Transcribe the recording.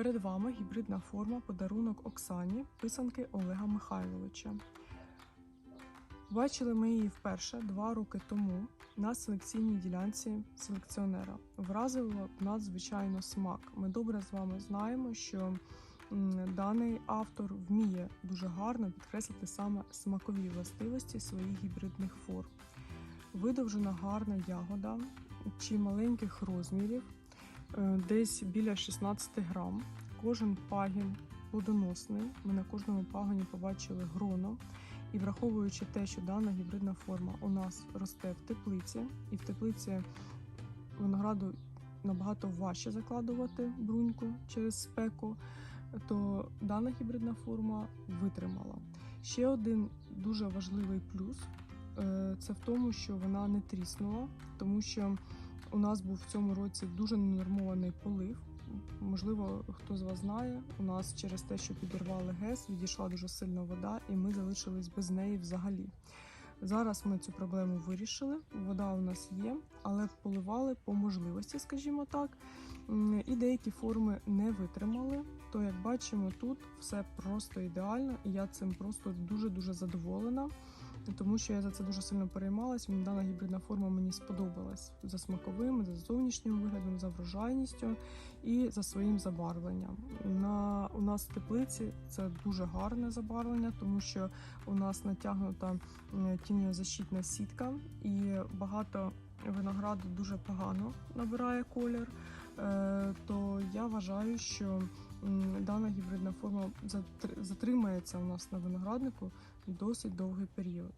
Перед вами гібридна форма подарунок Оксані, писанки Олега Михайловича. Бачили ми її вперше два роки тому на селекційній ділянці селекціонера. Вразило нас, звичайно, смак. Ми добре з вами знаємо, що даний автор вміє дуже гарно підкреслити саме смакові властивості своїх гібридних форм. Видовжена гарна ягода чи маленьких розмірів, десь біля 16 грам. Кожен пагін плодоносний. Ми на кожному пагоні побачили гроно. І враховуючи те, що дана гібридна форма у нас росте в теплиці, і в теплиці винограду набагато важче закладувати бруньку через спеку, то дана гібридна форма витримала. Ще один дуже важливий плюс е, це в тому, що вона не тріснула, тому що у нас був в цьому році дуже ненормований полив. Можливо, хто з вас знає, у нас через те, що підірвали ГЕС, відійшла дуже сильно вода, і ми залишились без неї взагалі. Зараз ми цю проблему вирішили. Вода у нас є, але поливали по можливості, скажімо так. І деякі форми не витримали. То, як бачимо, тут все просто ідеально, і я цим просто дуже дуже задоволена тому що я за це дуже сильно переймалась. Мені Дана гібридна форма мені сподобалась за смаковим, за зовнішнім виглядом, за врожайністю і за своїм забарвленням. На у нас в теплиці це дуже гарне забарвлення, тому що у нас натягнута тіньозащитна сітка, і багато винограду дуже погано набирає колір. Е, То я вважаю, що дана гібридна форма затримається у нас на винограднику досить довгий період.